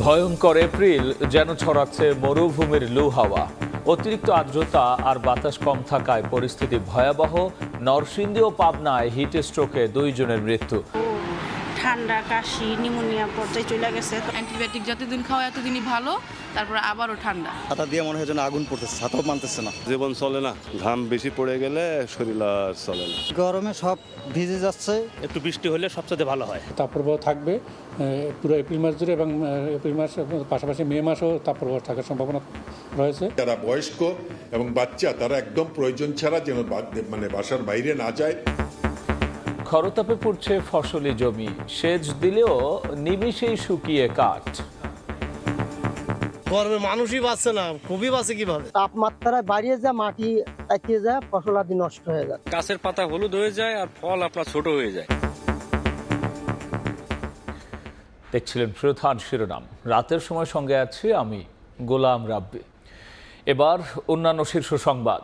ভয়ঙ্কর এপ্রিল যেন ছড়াচ্ছে মরুভূমির লু হাওয়া। অতিরিক্ত আর্দ্রতা আর বাতাস কম থাকায় পরিস্থিতি ভয়াবহ। নরসিংদী ও পাবনায় হিট স্ট্রোকে দুইজনের মৃত্যু। ঠান্ডা কাশি নিউমোনিয়া পর্যায়ে চলে গেছে। অ্যান্টিবায়োটিক যতদিন খাওয়া এতদিনই ভালো তারপরে আবারও ঠান্ডা। ছাতা দিয়ে মনে হয় যেন আগুন পড়তেছে ছাতাও মানতেছে না। জীবন চলে না ঘাম বেশি পড়ে গেলে শরীর আর চলে না। গরমে সব ভিজে যাচ্ছে। একটু বৃষ্টি হলে সবচেয়ে ভালো হয়। তাপপ্রবাহ থাকবে পুরো এপ্রিল মাস জুড়ে এবং এপ্রিল মাস পাশাপাশি মে মাসও তাপপ্রবাহ থাকার সম্ভাবনা রয়েছে। যারা বয়স্ক এবং বাচ্চা তারা একদম প্রয়োজন ছাড়া যেন মানে বাসার বাইরে না যায়। খরতাপে পড়ছে ফসলি জমি। সেচ দিলেও নিমিষেই শুকিয়ে কাঠ। গরমে মানুষই বাঁচছে না খুবই বাঁচে কীভাবে? তাপমাত্রায় বাড়িয়ে যায় মাটি তাকিয়ে যায় ফসল আদি নষ্ট হয়ে যায় গাছের পাতা হলুদ হয়ে যায় আর ফল আপনার ছোট হয়ে যায়। দেখছিলেন প্রধান শিরোনাম। রাতের সময় সঙ্গে আছি আমি গোলাম রাব্বি। এবার অন্যান্য শীর্ষ সংবাদ।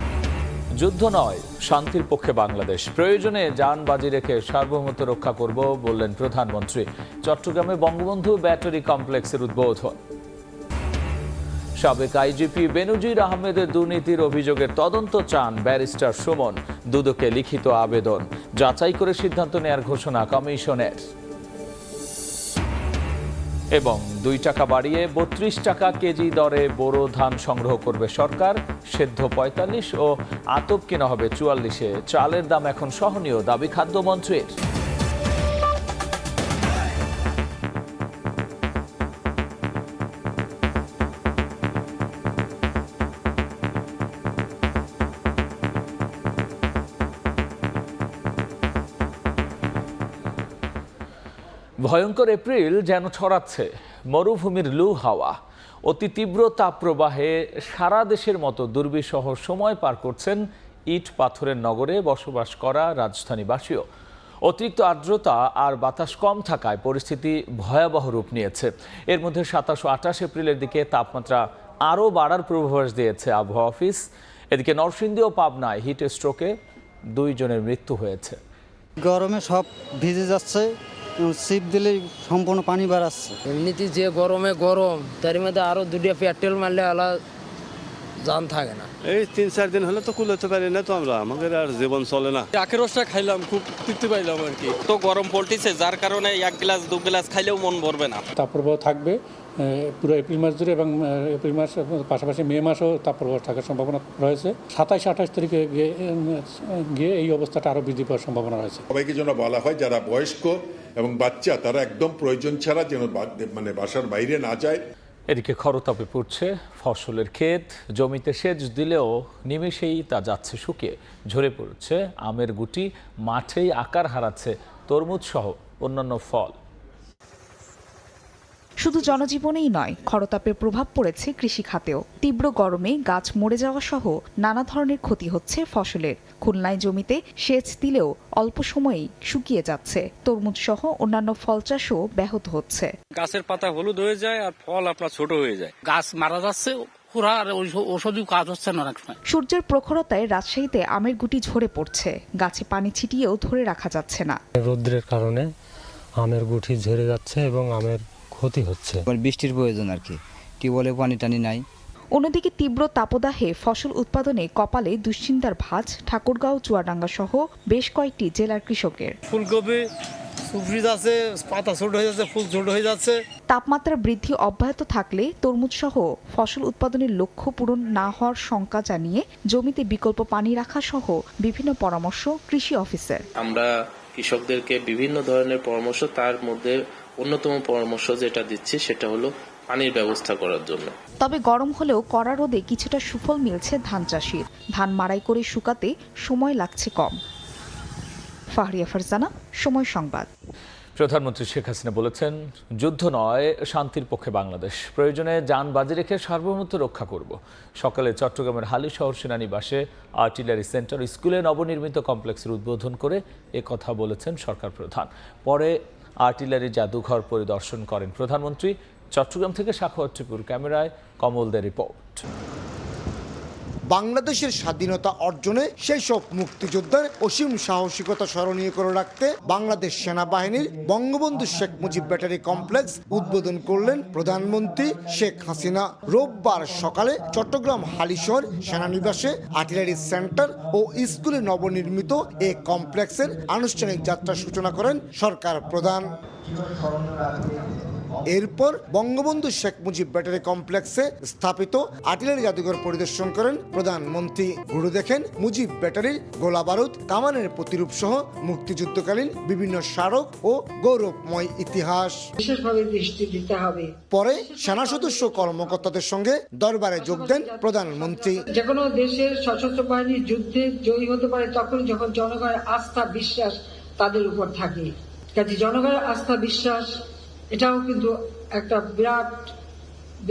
যুদ্ধ নয়, শান্তির পক্ষে বাংলাদেশ। প্রয়োজনে যান বাজি রেখে সার্বভৌমত্ব রক্ষা করব বললেন প্রধানমন্ত্রী। চট্টগ্রামে বঙ্গবন্ধু ব্যাটারি কমপ্লেক্সের উদ্বোধন। সাবেক আইজিপি বেনুজির আহমেদের দুর্নীতির অভিযোগের তদন্ত চান ব্যারিস্টার সুমন, দুদকে লিখিত আবেদন। যাচাই করে সিদ্ধান্ত নেয়ার ঘোষণা কমিশনের। এবং দুই টাকা বাড়িয়ে বত্রিশ টাকা কেজি দরে বোরো ধান সংগ্রহ করবে সরকার। সেদ্ধ পঁয়তাল্লিশ ও আতপ কেনা হবে চুয়াল্লিশে। চালের দাম এখন সহনীয়, দাবি খাদ্যমন্ত্রীর। ভয়ঙ্কর এপ্রিল যেন ছড়াচ্ছে। মরুভূমির লু হাওয়া। অতি তীব্র তাপপ্রবাহে সারা দেশের মতো দুর্বিসহ সময় পার করছেন ইট পাথরের নগরে বসবাস করা রাজধানীবাসীও। অতিরিক্ত আর্দ্রতা আর বাতাস কম থাকায় পরিস্থিতি ভয়াবহ রূপ নিয়েছে। এর মধ্যে সাতাশ আঠাশ এপ্রিলের দিকে তাপমাত্রা আরও বাড়ার পূর্বাভাস দিয়েছে আবহাওয়া অফিস। এদিকে নরসিংদী ও পাবনায় হিট স্ট্রোকে দুইজনের মৃত্যু হয়েছে। গরমে সব ভিজে যাচ্ছে। ছিপ দিলেই সম্পূর্ণ পানি বাড়াচ্ছে। এমনিতে যে গরমে গরম তার মধ্যে আরও দুটো পেট্রোল মারলে আলা জান থাকে না। এই তিন চার দিন হলে তো কুলোতে পারি না তো আমরা? আমাদের আর জীবন চলে না। আখের রসটা খাইলাম খুব তৃপ্তি পাইলাম আর কি। তো গরম পড়তেছে যার কারণে এক গ্লাস দু গ্লাস খাইলেও মন ভরবে না। তারপর থাকবে পুরো এপ্রিল মাস জুড়ে এবং এপ্রিল মাস পাশাপাশি মে মাসেও তাপপ্রবাহ থাকার সম্ভাবনা রয়েছে। সাতাইশ আঠাশ তারিখে গিয়ে গিয়ে এই অবস্থাটা আরও বৃদ্ধি পাওয়ার সম্ভাবনা রয়েছে। সবাইকে যেন বলা হয় যারা বয়স্ক এবং বাচ্চা তারা একদম প্রয়োজন ছাড়া যেন বা- মানে বাসার বাইরে না যায়। এদিকে খরতাপে পড়ছে ফসলের ক্ষেত জমিতে সেচ দিলেও নিমেষেই তা যাচ্ছে শুকিয়ে। ঝরে পড়ছে আমের গুটি মাঠেই আকার হারাচ্ছে তরমুজ সহ অন্যান্য ফল। শুধু জনজীবনেই নয় খরতাপের প্রভাব পড়েছে কৃষি খাতেও। তীব্র গরমে গাছ মরে যাওয়া সহ নানা ধরনের ক্ষতি হচ্ছে ফসলের। খুলনায় জমিতে সেচ দিলেও অল্প সময়েই শুকিয়ে যাচ্ছে। তরমুজ সহ অন্যান্য ফল চাষও ব্যাহত হচ্ছে। গাছের পাতা হলুদ হয়ে যায় আর ফল আপনার ছোট হয়ে যায়। গাছ মারা যাচ্ছে কাজ হচ্ছে না অনেক সূর্যের প্রখরতায় রাজশাহীতে আমের গুটি ঝরে পড়ছে। গাছে পানি ছিটিয়েও ধরে রাখা যাচ্ছে না। রৌদ্রের কারণে আমের গুঠি ঝরে যাচ্ছে এবং আমের ক্ষতি হচ্ছে। বৃষ্টির প্রয়োজন আর কি। টিউবওয়েলে পানি টানি নাই। অন্যদিকে তীব্র তাপদাহে ফসল উৎপাদনে কপালে দুশ্চিন্তার ভাঁজ ঠাকুরগাঁও চুয়াডাঙ্গা সহ বেশ কয়েকটি জেলার কৃষকের। ফুলকপি সুফ্রিজ আছে পাতা ছোট হয়ে যাচ্ছে ফুল ছোট হয়ে যাচ্ছে। তাপমাত্রা বৃদ্ধি অব্যাহত থাকলে তরমুজ সহ ফসল উৎপাদনের লক্ষ্য পূরণ না হওয়ার শঙ্কা জানিয়ে জমিতে বিকল্প পানি রাখা সহ বিভিন্ন পরামর্শ কৃষি অফিসের। আমরা কৃষকদেরকে বিভিন্ন ধরনের পরামর্শ তার মধ্যে অন্যতম পরামর্শ যেটা দিচ্ছি সেটা হলো পানির ব্যবস্থা করার জন্য। তবে গরম হলেও কড়া রোদে কিছুটা সুফল মিলছে ধান চাষির। ধান মাড়াই করে শুকাতে সময় লাগছে কম। ফাহরিয়া ফারজানা সময় সংবাদ। প্রধানমন্ত্রী শেখ হাসিনা বলেছেন যুদ্ধ নয় শান্তির পক্ষে বাংলাদেশ। প্রয়োজনে যান বাজি রেখে সার্বভৌমত্ব রক্ষা করব। সকালে চট্টগ্রামের হালি শহর সেনানিবাসে আর্টিলারি সেন্টার স্কুলে নবনির্মিত কমপ্লেক্সের উদ্বোধন করে এ কথা বলেছেন সরকার প্রধান। পরে আর্টিলারি জাদুঘর পরিদর্শন করেন প্রধানমন্ত্রী। চট্টগ্রাম থেকে সাখোয়ার টিপুর ক্যামেরায় কমলদের রিপোর্ট। বাংলাদেশের স্বাধীনতা অর্জনে সেই সব মুক্তিযোদ্ধার অসীম সাহসিকতা স্মরণীয় করে রাখতে বাংলাদেশ সেনাবাহিনীর বঙ্গবন্ধু শেখ মুজিব ব্যাটারি কমপ্লেক্স উদ্বোধন করলেন প্রধানমন্ত্রী শেখ হাসিনা। রোববার সকালে চট্টগ্রাম হালিশহর সেনানিবাসে আর্টিলারি সেন্টার ও স্কুলে নবনির্মিত এ কমপ্লেক্সের আনুষ্ঠানিক যাত্রার সূচনা করেন সরকার প্রধান। এরপর বঙ্গবন্ধু শেখ মুজিব ব্যাটারি কমপ্লেক্সে স্থাপিত আর্টিলারি জাদুঘর পরিদর্শন করেন প্রধানমন্ত্রী। ঘুরে দেখেন মুজিব ব্যাটারির গোলা বারুদ কামানের প্রতিরূপ সহ মুক্তিযুদ্ধকালীন বিভিন্ন স্মারক ও গৌরবময় ইতিহাস। বিশেষভাবে দৃষ্টি দিতে হবে। পরে সেনা সদস্য কর্মকর্তাদের সঙ্গে দরবারে যোগ দেন প্রধানমন্ত্রী। যে কোনো দেশের সশস্ত্র বাহিনীর যুদ্ধে জয়ী হতে পারে তখন যখন জনগণের আস্থা বিশ্বাস তাদের উপর থাকে। কাজে জনগণের আস্থা বিশ্বাস এটাও কিন্তু একটা বিরাট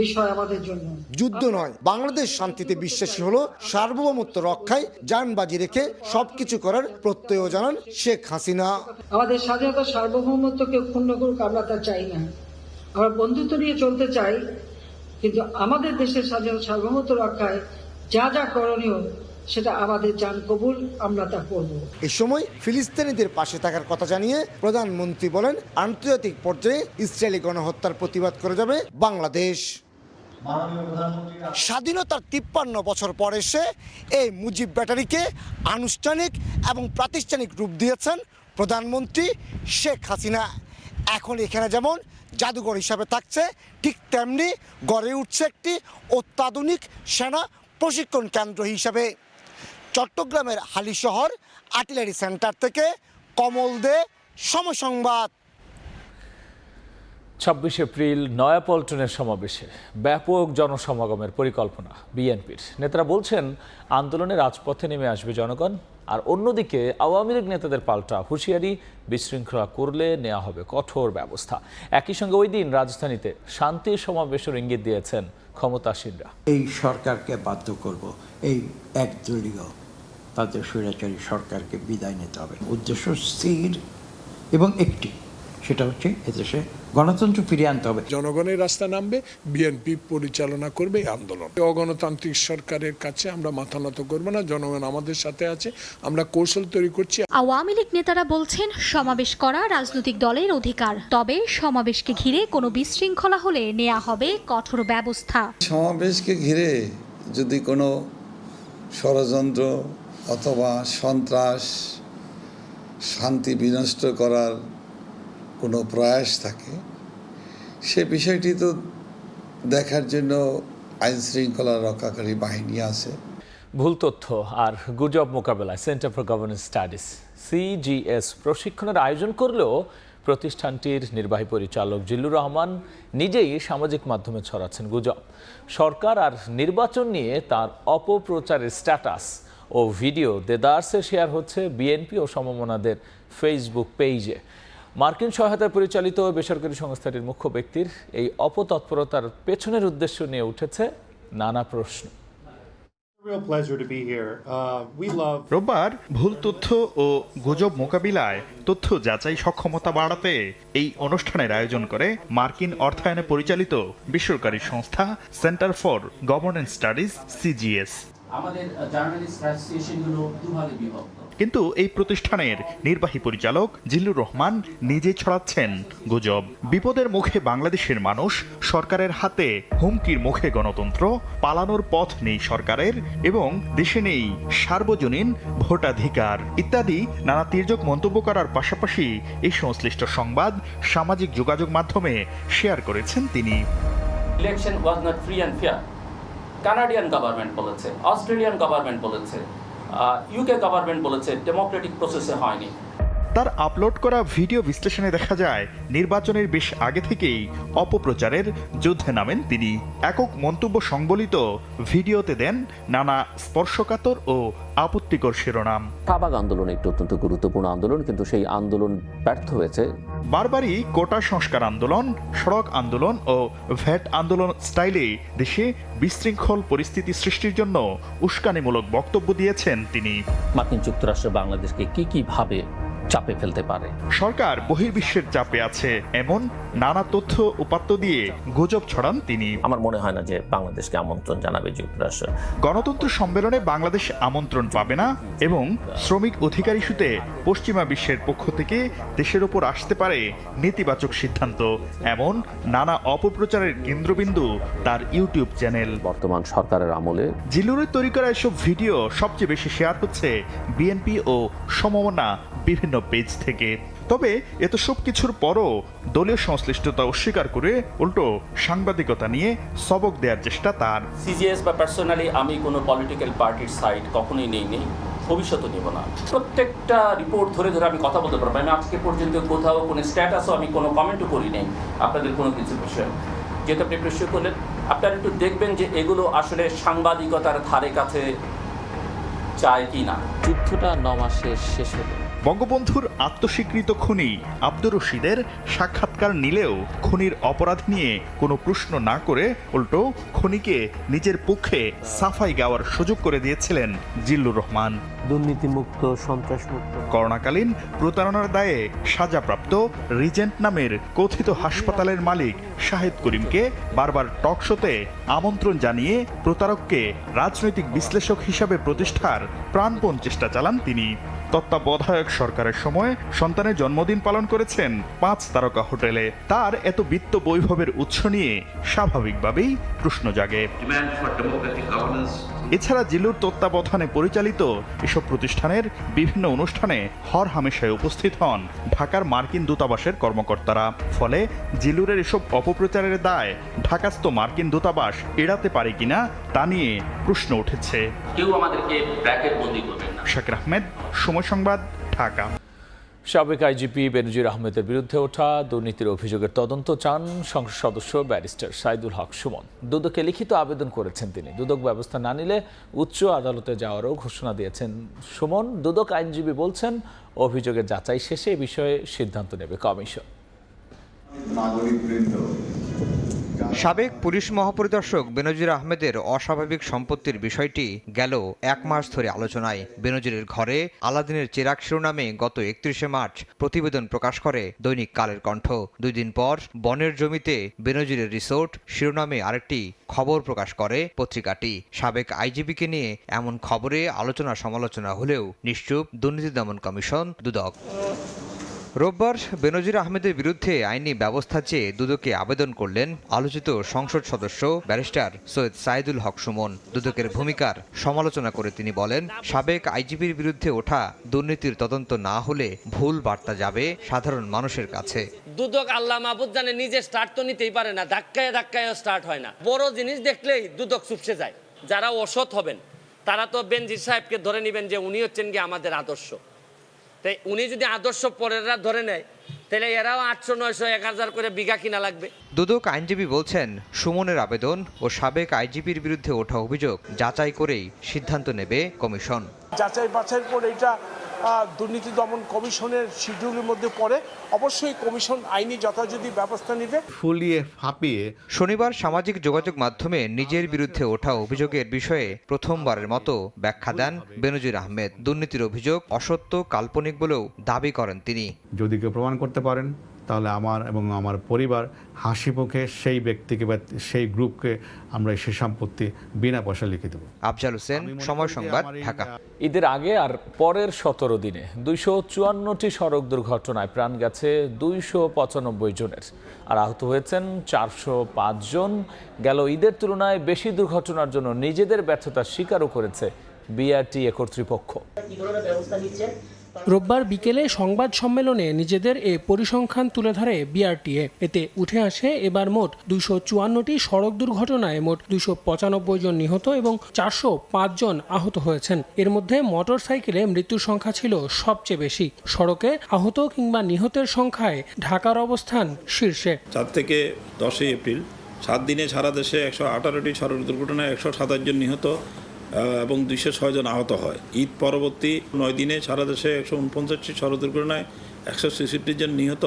বিষয় আমাদের জন্য। যুদ্ধ নয় বাংলাদেশ শান্তিতে বিশ্বাসী হলো সার্বভৌমত্ব রক্ষায় যানবাজি রেখে সবকিছু করার প্রত্যয় জানান শেখ হাসিনা। আমাদের স্বাধীনতা সার্বভৌমত্বকে ক্ষুণ্ণ করুক আমরা তা চাই না। আমরা বন্ধুত্ব নিয়ে চলতে চাই কিন্তু আমাদের দেশের স্বাধীনতা সার্বভৌমত্ব রক্ষায় যা যা করণীয় সেটা আমাদের যান কবুল আমরা তা করব। এ সময় ফিলিস্তিনিদের পাশে থাকার কথা জানিয়ে প্রধানমন্ত্রী বলেন আন্তর্জাতিক পর্যায়ে ইসরায়েলি গণহত্যার প্রতিবাদ করে যাবে বাংলাদেশ। স্বাধীনতার তিপ্পান্ন বছর পর এসে এই মুজিব ব্যাটারিকে আনুষ্ঠানিক এবং প্রাতিষ্ঠানিক রূপ দিয়েছেন প্রধানমন্ত্রী শেখ হাসিনা। এখন এখানে যেমন জাদুঘর হিসাবে থাকছে ঠিক তেমনি গড়ে উঠছে একটি অত্যাধুনিক সেনা প্রশিক্ষণ কেন্দ্র হিসাবে। চট্টগ্রামের হালিশহর আর্টিলারি সেন্টার থেকে কমল দে সমসংবাদ ছাব্বিশ এপ্রিল নয়াপল্টনের সমাবেশে ব্যাপক জনসমাগমের পরিকল্পনা বিএনপির। নেতারা বলছেন আন্দোলনে রাজপথে নেমে আসবে জনগণ আর অন্যদিকে আওয়ামী লীগ নেতাদের পাল্টা হুঁশিয়ারি বিশৃঙ্খলা করলে নেওয়া হবে কঠোর ব্যবস্থা। একই সঙ্গে ওই দিন রাজধানীতে শান্তি সমাবেশের ইঙ্গিত দিয়েছেন ক্ষমতাসীনরা। এই সরকারকে বাধ্য করব এই একদলীয় তাদের স্বৈরাচারী সরকারকে বিদায় নিতে হবে। উদ্দেশ্য স্থির এবং একটি সেটা হচ্ছে এদেশে গণতন্ত্র ফিরিয়ে আনতে হবে। জনগণের রাস্তা নামবে বিএনপি পরিচালনা করবে আন্দোলন। অগণতান্ত্রিক সরকারের কাছে আমরা মাথা নত করব না জনগণ আমাদের সাথে আছে আমরা কৌশল তৈরি করছি। আওয়ামী লীগ নেতারা বলছেন সমাবেশ করা রাজনৈতিক দলের অধিকার। তবে সমাবেশকে ঘিরে কোনো বিশৃঙ্খলা হলে নেওয়া হবে কঠোর ব্যবস্থা। সমাবেশকে ঘিরে যদি কোনো ষড়যন্ত্র অথবা সন্ত্রাস, শান্তি বিনষ্ট করার কোনো প্রয়াস থাকে, সে বিষয়টি তো দেখার জন্য আইন শৃঙ্খলা রক্ষাকারী বাহিনী আছে। ভুল তথ্য আর গুজব মোকাবেলায় centre for governance studies CGS প্রশিক্ষণের আয়োজন করলেও প্রতিষ্ঠানটির নির্বাহী পরিচালক জিল্লুর রহমান নিজেই সামাজিক মাধ্যমে ছড়াচ্ছেন গুজব। সরকার আর নির্বাচন নিয়ে তার অপপ্রচারের স্ট্যাটাস ও ভিডিও। দেদার্সে শেয়ার হচ্ছে বিএনপি ও সমমনাদের ফেসবুক পেজে মার্কিন সহায়তায় পরিচালিত বেসরকারি সংস্থাটির মুখ্য ব্যক্তির এই অপতৎপরতার পেছনের উদ্দেশ্য নিয়ে উঠেছে নানা প্রশ্ন। রোববার ভুল তথ্য ও গুজব মোকাবিলায় তথ্য যাচাই সক্ষমতা বাড়াতে এই অনুষ্ঠানের আয়োজন করে মার্কিন অর্থায়নে পরিচালিত বেসরকারি সংস্থা centre for governance studies CGS. আমাদের জার্নালিস্ট অ্যাসোসিয়েশনগুলো দুভাগে বিভক্ত। কিন্তু এই প্রতিষ্ঠানের নির্বাহী পরিচালক জিল্লুর রহমান নিজে ছড়াচ্ছেন গুজব। বিপদের মুখে বাংলাদেশের মানুষ সরকারের হাতে, হুমকির মুখে গণতন্ত্র, পালানোর পথ নেই সরকারের এবং দেশে নেই সার্বজনীন ভোটাধিকার ইত্যাদি নানা তির্যক মন্তব্য করার পাশাপাশি এই সংশ্লিষ্ট সংবাদ সামাজিক যোগাযোগ মাধ্যমে শেয়ার করেছেন তিনি। Election was not free and fair Canadian government বলেছে অস্ট্রেলিয়ান গভর্নমেন্ট বলেছে ইউকে গভর্নমেন্ট বলেছে ডেমোক্রেটিক প্রসেসে হয়নি। তার আপলোড করা ভিডিও বিশ্লেষণে দেখা যায় নির্বাচনের বেশ আগে থেকেই অপপ্রচারের যুদ্ধে নামেন তিনি। একক মন্তব্য সংবলিত ভিডিওতে দেন নানা স্পর্শকাতর ও আপত্তিকর শিরোনাম। শাহবাগ আন্দোলন একটি অত্যন্ত গুরুত্বপূর্ণ আন্দোলন কিন্তু সেই আন্দোলন ব্যর্থ হয়েছে। বারবারই কোটা সংস্কার আন্দোলন সড়ক আন্দোলন ও ভ্যাট আন্দোলন স্টাইলে দেশে বিশৃঙ্খল পরিস্থিতি সৃষ্টির জন্য উস্কানিমূলক বক্তব্য দিয়েছেন তিনি। মার্কিন যুক্তরাষ্ট্র বাংলাদেশকে কি কি ভাবে চাপে ফেলতে পারে। সরকার বহির্বিশ্বের চাপে আছে। এমন নানা তথ্য উপাত্ত দিয়ে গুজব ছড়ান তিনি। আমার মনে হয় না যে বাংলাদেশকে আমন্ত্রণ জানাবে যুক্তরাষ্ট্র। গণতন্ত্র সম্মেলনে বাংলাদেশ আমন্ত্রণ পাবে না এবং শ্রমিক অধিকার ইস্যুতে পশ্চিমা বিশ্বের পক্ষ থেকে দেশের ওপর আসতে পারে নেতিবাচক সিদ্ধান্ত। এমন নানা অপপ্রচারের কেন্দ্রবিন্দু তার ইউটিউব চ্যানেল। বর্তমান সরকারের আমলে জিল্লুরের তৈরি করা এসব ভিডিও সবচেয়ে বেশি শেয়ার হচ্ছে বিএনপি ও সমমনা বিভিন্ন পেজ থেকে। তবে এত সব কিছুর পরও দলীয় সংশ্লিষ্টতা অস্বীকার করে উল্টো সাংবাদিকতা নিয়ে সবক দেওয়ার চেষ্টা তার। সিজিএস বা পার্সোনালি আমি কোনো পলিটিক্যাল পার্টির সাইড কখনোই নেই নেই ভবিষ্যতে নেব না। প্রত্যেকটা রিপোর্ট ধরে ধরে আমি কথা বলতে পারব। আমি আজকে পর্যন্ত কোথাও কোনো স্ট্যাটাসও আমি কোনো কমেন্টও করি নাই আপনাদের কোনো কিছু বিষয়ে। যেহেতু আপনি প্রশ্ন করলেন আপনারা একটু দেখবেন যে এগুলো আসলে সাংবাদিকতার ধারে কাছে চায় কি না যুদ্ধটা ন মাসে শেষ হলো। বঙ্গবন্ধুর আত্মস্বীকৃত খুনি আব্দুর রশিদের সাক্ষাৎকার নিলেও খুনির অপরাধ নিয়ে কোনো প্রশ্ন না করে উল্টো খুনিকে নিজের পক্ষে সাফাই গাওয়ার সুযোগ করে দিয়েছিলেন জিল্লুর রহমান। দুর্নীতিমুক্ত সন্ত্রাসমুক্ত। করোনাকালীন প্রতারণার দায়ে সাজাপ্রাপ্ত রিজেন্ট নামের কথিত হাসপাতালের মালিক শাহেদ করিমকে বারবার টক শোতে আমন্ত্রণ জানিয়ে প্রতারককে রাজনৈতিক বিশ্লেষক হিসাবে প্রতিষ্ঠার প্রাণপণ চেষ্টা চালান তিনি। তত্ত্বাবধায়ক সরকারের সময় সন্তানের জন্মদিন পালন করেছেন পাঁচ তারকা হোটেলে। তার এত বিত্ত বৈভবের উৎস নিয়ে স্বাভাবিকভাবেই প্রশ্ন জাগে। এছাড়া জিল্লুর তত্ত্বাবধানে পরিচালিত এসব প্রতিষ্ঠানের বিভিন্ন অনুষ্ঠানে হর হামেশায় উপস্থিত হন ঢাকার মার্কিন দূতাবাসের কর্মকর্তারা। ফলে জিল্লুরের এসব অপপ্রচারের দায় ঢাকাস্থ মার্কিন দূতাবাস এড়াতে পারে কিনা তা নিয়ে প্রশ্ন উঠেছে। কেউ আমাদেরকে ব্র্যাকেট বন্দি করবেন না। শাকির আহমেদ সময় সংবাদ ঢাকা। সাবেক আইজিপি বেনজির আহমেদের বিরুদ্ধে ওঠা দুর্নীতির অভিযোগের তদন্ত চান সংসদ সদস্য ব্যারিস্টার সাইদুল হক সুমন। দুদকে লিখিত আবেদন করেছেন তিনি। দুদক ব্যবস্থা না নিলে উচ্চ আদালতে যাওয়ারও ঘোষণা দিয়েছেন সুমন। দুদক আইনজীবী বলছেন অভিযোগের যাচাই শেষে এ বিষয়ে সিদ্ধান্ত নেবে কমিশন। সাবেক পুলিশ মহাপরিদর্শক বেনজির আহমেদের অস্বাভাবিক সম্পত্তির বিষয়টি গেল এক মাস ধরে আলোচনায়। বেনজিরের ঘরে আলাদিনের চেরাক শিরোনামে গত একত্রিশে মার্চ প্রতিবেদন প্রকাশ করে দৈনিক কালের কণ্ঠ। দুই দিন পর বনের জমিতে বেনজিরের রিসোর্ট শিরোনামে আরেকটি খবর প্রকাশ করে পত্রিকাটি। সাবেক আইজিবিকে নিয়ে এমন খবরে আলোচনা সমালোচনা হলেও নিশ্চুপ দুর্নীতি দমন কমিশন দুদক। রোববার বেনজির আহমেদের বিরুদ্ধে আইনি ব্যবস্থা চেয়ে দুদকে আবেদন করলেন আলোচিত সংসদ সদস্য ব্যারিস্টার সৈয়দ সাইদুল হক সুমন। দুদকের ভূমিকার সমালোচনা করে তিনি বলেন, সাবেক আইজিপির বিরুদ্ধে ওঠা দুর্নীতির তদন্ত না হলে ভুল বার্তা যাবে সাধারণ মানুষের কাছে। দুদক আল্লাহ মাহবুদ জানে নিজে স্টার্ট তো নিতেই পারে না, ধাক্কায় ধাক্কায় স্টার্ট হয় না। বড় জিনিস দেখলেই দুদক চুপসে যায়। যারা অসৎ হবেন, তারা তো বেনজির সাহেবকে ধরে নেবেন যে উনি হচ্ছেন গিয়ে আমাদের আদর্শ। তাই উনি যদি আদর্শ পরেরা ধরে নেয় তাহলে এরাও আটশো নয়শো এক হাজার করে বিঘা কিনা লাগবে। দুদক আইনজীবী বলছেন সুমনের আবেদন ও সাবেক আইজিপির বিরুদ্ধে ওঠা অভিযোগ যাচাই করেই সিদ্ধান্ত নেবে কমিশন। যাচাই বাছাই করে এটা দুর্নীতি দমন কমিশনের শিডিউলের মধ্যে পড়ে। অবশ্যই কমিশন আইনি যথাযথ ব্যবস্থা নেবে। ফুলিয়ে ফাঁপিয়ে শনিবার সামাজিক যোগাযোগ মাধ্যমে নিজের বিরুদ্ধে ওঠা অভিযোগের বিষয়ে প্রথমবারের মতো ব্যাখ্যা দেন বেনজির আহমেদ। দুর্নীতির অভিযোগ অসত্য কাল্পনিক বলেও দাবি করেন তিনি। যদি কেউ প্রমাণ করতে পারেন তাহলে আমার এবং আমার পরিবার হাসি মুখে সেই ব্যক্তিকে বা সেই গ্রুপকে আমরা সে সম্পত্তি বিনা পয়সা লিখে দেবো। আফজাল হোসেন সময় সংবাদ ঢাকা। ঈদের আগে আর পরের সতেরো দিনে দুইশো চুয়ান্নটি সড়ক দুর্ঘটনায় প্রাণ গেছে দুইশো পঁচানব্বই জনের। আর আহত হয়েছেন চারশো পাঁচ জন। গেল ঈদের তুলনায় বেশি দুর্ঘটনার জন্য নিজেদের ব্যর্থতা স্বীকারও করেছে বিআরটিএ কর্তৃপক্ষ। রোববার বিকেলে সংবাদ সম্মেলনে নিজেদের এ পরিসংখ্যান তুলে ধরে বিআরটিএ। এতে উঠে আসে এবার মোট দুইশো চুয়ান্নটি সড়ক দুর্ঘটনায় মোট দুইশো পঁচানব্বই জন নিহত এবং চারশো জন আহত হয়েছেন। এর মধ্যে মোটর সাইকেলে মৃত্যুর সংখ্যা ছিল সবচেয়ে বেশি। সড়কে আহত কিংবা নিহতের সংখ্যায় ঢাকার অবস্থান শীর্ষে। চার থেকে দশই এপ্রিল, সাত দিনে সারা দেশে একশো আঠারোটি সড়ক দুর্ঘটনায় একশো সাতাশ জন নিহত এবং দুইশো ছয় জন আহত হয়। ঈদ পরবর্তী নয় দিনে সারা দেশে একশো উনপঞ্চাশটি সড়ক দুর্ঘটনায় একশো ছেষট্টি জন নিহত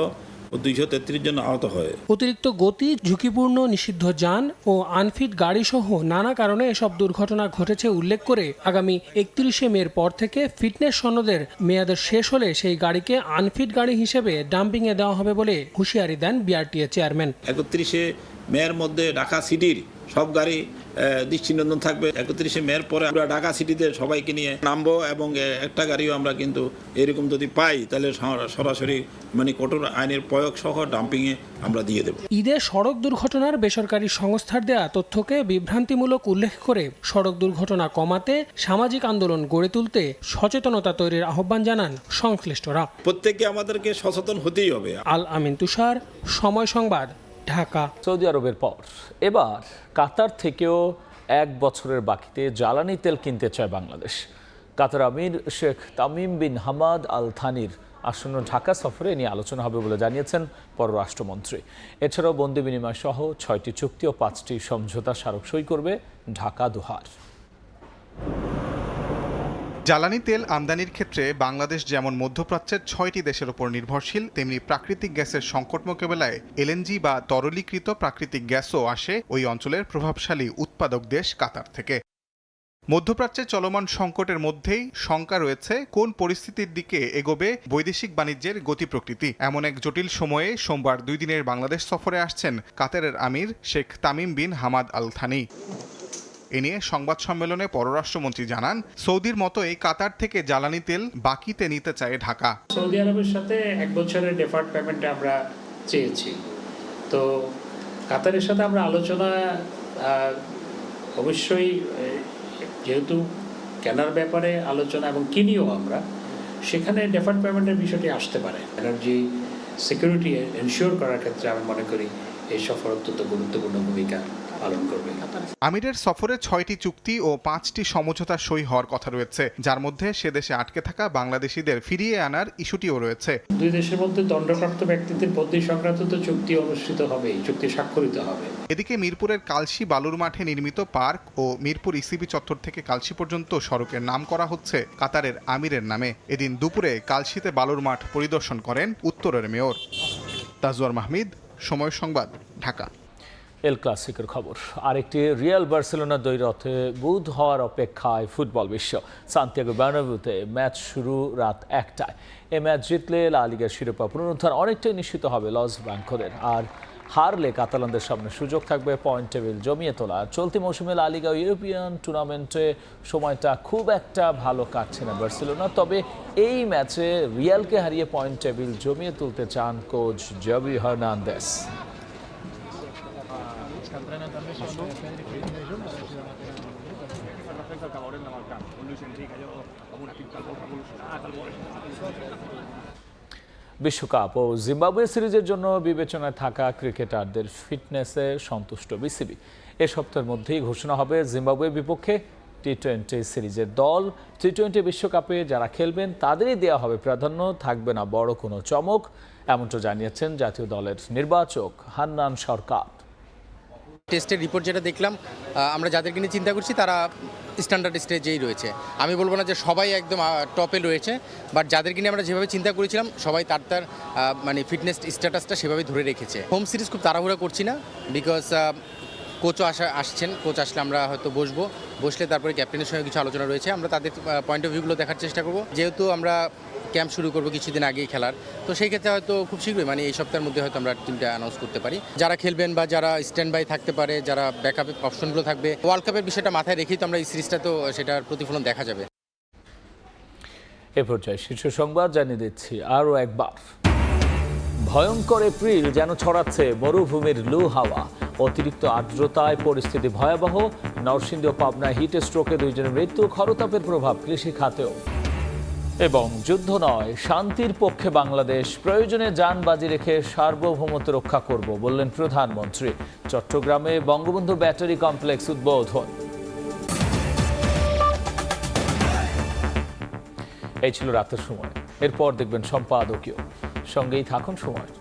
ও দুইশো তেত্রিশ জন আহত হয়। অতিরিক্ত গতি ঝুঁকিপূর্ণ নিষিদ্ধ যান ও আনফিট গাড়ি সহ নানা কারণে এসব দুর্ঘটনা ঘটেছে উল্লেখ করে আগামী একত্রিশে মের পর থেকে ফিটনেস সনদের মেয়াদের শেষ হলে সেই গাড়িকে আনফিট গাড়ি হিসেবে ডাম্পিংয়ে দেওয়া হবে বলে হুঁশিয়ারি দেন বিআরটিএ চেয়ারম্যান। একত্রিশে মেয়ের মধ্যে ঢাকা সিটির সব গাড়ি দৃষ্টিনন্দন থাকবে। একত্রিশে মেয়ের পরে আমরা ঢাকা সিটিতে সবাইকে নিয়ে নামবো এবং একটা গাড়িও আমরা কিন্তু এরকম যদি পাই তাহলে সরাসরি মানে কঠোর আইনের প্রয়োগ সহ ডাম্পিংয়ে আমরা দিয়ে দেবো। ঈদে সড়ক দুর্ঘটনার বেসরকারি সংস্থার দেয়া তথ্যকে বিভ্রান্তিমূলক উল্লেখ করে সড়ক দুর্ঘটনা কমাতে সামাজিক আন্দোলন গড়ে তুলতে সচেতনতা তৈরির আহ্বান জানান সংশ্লিষ্টরা। প্রত্যেককে আমাদেরকে সচেতন হতেই হবে। আল আমিন তুষার সময় সংবাদ। ঢাকা। সৌদি আরবের পর। এবার কাতার থেকেও এক বছরের বাকিতে জ্বালানি তেল কিনতে চায় বাংলাদেশ। কাতার আমির Sheikh Tamim bin Hamad Al থানির আসন্ন ঢাকা সফরে নিয়ে আলোচনা হবে বলে জানিয়েছেন পররাষ্ট্রমন্ত্রী। এছাড়াও বন্দি বিনিময় সহ ছয়টি চুক্তি ও পাঁচটি সমঝোতা স্মারক সই করবে ঢাকা দুহার। জ্বালানি তেল আমদানির ক্ষেত্রে বাংলাদেশ যেমন মধ্যপ্রাচ্যের ছয়টি দেশের উপর নির্ভরশীল, তেমনি প্রাকৃতিক গ্যাসের সংকট মোকাবেলায় এলএনজি বা তরলীকৃত প্রাকৃতিক গ্যাসও আসে ওই অঞ্চলের প্রভাবশালী উৎপাদক দেশ কাতার থেকে। মধ্যপ্রাচ্যে চলমান সংকটের মধ্যেই শঙ্কা রয়েছে কোন পরিস্থিতির দিকে এগোবে বৈদেশিক বাণিজ্যের গতি প্রকৃতি এমন এক জটিল সময়ে সোমবার দুই দিনের বাংলাদেশ সফরে আসছেন কাতারের আমির Sheikh Tamim bin Hamad Al Thani এ নিয়ে সংবাদ সম্মেলনে পররাষ্ট্রমন্ত্রী জানান, সৌদির মতোই কাতার থেকে জ্বালানি তেল বাকিতে নিতে চায় ঢাকা। সৌদি আরবের সাথে এক বছরের ডেফার্ড পেমেন্টে আমরা চেয়েছি। তো কাতারের সাথে আমরা আলোচনা অবশ্যই যেহেতু কেনার ব্যাপারে আলোচনা এবং কিনিও আমরা, সেখানে ডেফার্ড পেমেন্টের বিষয়টি আসতে পারে। এনার্জি সিকিউরিটি এনশিওর করার ক্ষেত্রে আমি মনে করি এই সফর অত্যন্ত গুরুত্বপূর্ণ ভূমিকা পালন করবে। আমিরের সফরে ছয়টি চুক্তি ও পাঁচটি সমঝোতা সই হওয়ার কথা রয়েছে যার মধ্যে সে দেশে আটকে থাকা বাংলাদেশিদের ফিরিয়ে আনার ইস্যুটিও রয়েছে। দুই দেশের মধ্যে দণ্ডপ্রাপ্ত ব্যক্তিদের বদলি সংক্রান্ত তো চুক্তি অনুষ্ঠিত হবেই চুক্তি স্বাক্ষরিত হবে। এদিকে মিরপুরের কালশি বালুর মাঠে নির্মিত পার্ক ও মিরপুর ইসিবি চত্বর থেকে কালশি পর্যন্ত সড়কের নাম করা হচ্ছে কাতারের আমিরের নামে। এদিন দুপুরে কালশিতে বালুর মাঠ পরিদর্শন করেন উত্তরের মেয়র। তাজওয়ার মাহমিদ সময় সংবাদ, ঢাকা। এল ক্লাসিকের খবর। আরেকটি রিয়াল বার্সেলোনা দৈরথে বুধ হওয়ার অপেক্ষায় ফুটবল বিশ্ব। সান্তিয়াগো বার্নাবুতে ম্যাচ শুরু রাত একটায়। এ ম্যাচ জিতলে লা লিগের শিরোপা পুনরুদ্ধার অনেকটাই নিশ্চিত হবে লস ব্যাংকোদের আর হারলে কাতালানদের সামনে সুযোগ থাকবে পয়েন্ট টেবিল জমিয়ে তোলা। চলতি মৌসুমে লা লিগা ইউরোপিয়ান টুর্নামেন্টে সময়টা খুব একটা ভালো কাটছে না বার্সেলোনা। তবে এই ম্যাচে রিয়ালকে হারিয়ে পয়েন্ট টেবিল জমিয়ে তুলতে চান কোচ জবি হার্নান্দেস। বিশ্বকাপ ও জিম্বাবুয়ে সিরিজের জন্য বিবেচনায় থাকা ক্রিকেটারদের ফিটনেসে সন্তুষ্ট বিসিবি। এ সপ্তাহের মধ্যেই ঘোষণা হবে জিম্বাবুয়ের বিপক্ষে টি টোয়েন্টি সিরিজের দল। টি টোয়েন্টি বিশ্বকাপে যারা খেলবেন, তাদেরই দেওয়া হবে প্রাধান্য। থাকবে না বড় কোনো চমক, এমনটা জানিয়েছেন জাতীয় দলের নির্বাচক হান্নান সরকার। টেস্টের রিপোর্ট যেটা দেখলাম আমরা যাদেরকে নিয়ে চিন্তা করছি তারা স্ট্যান্ডার্ড স্টেজেই রয়েছে। আমি বলব না যে সবাই একদম টপে রয়েছে বাট যাদেরকে নিয়ে আমরা যেভাবে চিন্তা করেছিলাম, সবাই তার তার মানে ফিটনেস স্ট্যাটাসটা সেভাবে ধরে রেখেছে। হোম সিরিজ খুব তাড়াহুড়া করছি না বিকজ কোচও আসা, আসছেন কোচ আসলে আমরা হয়তো বসবো, বসলে তারপরে ক্যাপ্টেনের সঙ্গে কিছু আলোচনা রয়েছে। আমরা তাদের পয়েন্ট অফ ভিউগুলো দেখার চেষ্টা করব। যেহেতু আমরা ক্যাম্প শুরু করব কিছুদিন আগেই খেলার। তো সেই ক্ষেত্রে হয়তো খুব শীঘ্রই মানে এই সপ্তাহের মধ্যে হয়তো আমরা টিমটা অ্যানাউন্স করতে পারি। যারা খেলবেন বা যারা স্ট্যান্ড বাই থাকতে পারে, যারা ব্যাকআপের অপশনগুলো থাকবে ওয়ার্ল্ড কাপের বিষয়টা মাথায় রেখেই তো আমরা এই সিরিজটা তো সেটার প্রতিফলন দেখা যাবে। এ পর্যায়ে শীর্ষ সংবাদ জানিয়ে দিচ্ছি আরও একবার ভয়ঙ্কর এপ্রিল যেন ছড়াচ্ছে মরুভূমির লু হাওয়া। অতিরিক্ত আর্দ্রতায় পরিস্থিতি ভয়াবহ। নরসিংদী ও পাবনায় হিট দুইজনের মৃত্যু, খরতাপের প্রভাব কৃষি খাতেও। এবং যুদ্ধ নয়, শান্তির পক্ষে বাংলাদেশ প্রয়োজনে যান বাজি রেখে সার্বভৌমত্ব রক্ষা করব, বললেন প্রধানমন্ত্রী। চট্টগ্রামে বঙ্গবন্ধু ব্যাটারি কমপ্লেক্স উদ্বোধন। এই ছিল রাতের সময়। এরপর দেখবেন সম্পাদকীয়। সঙ্গেই থাকুন সময়।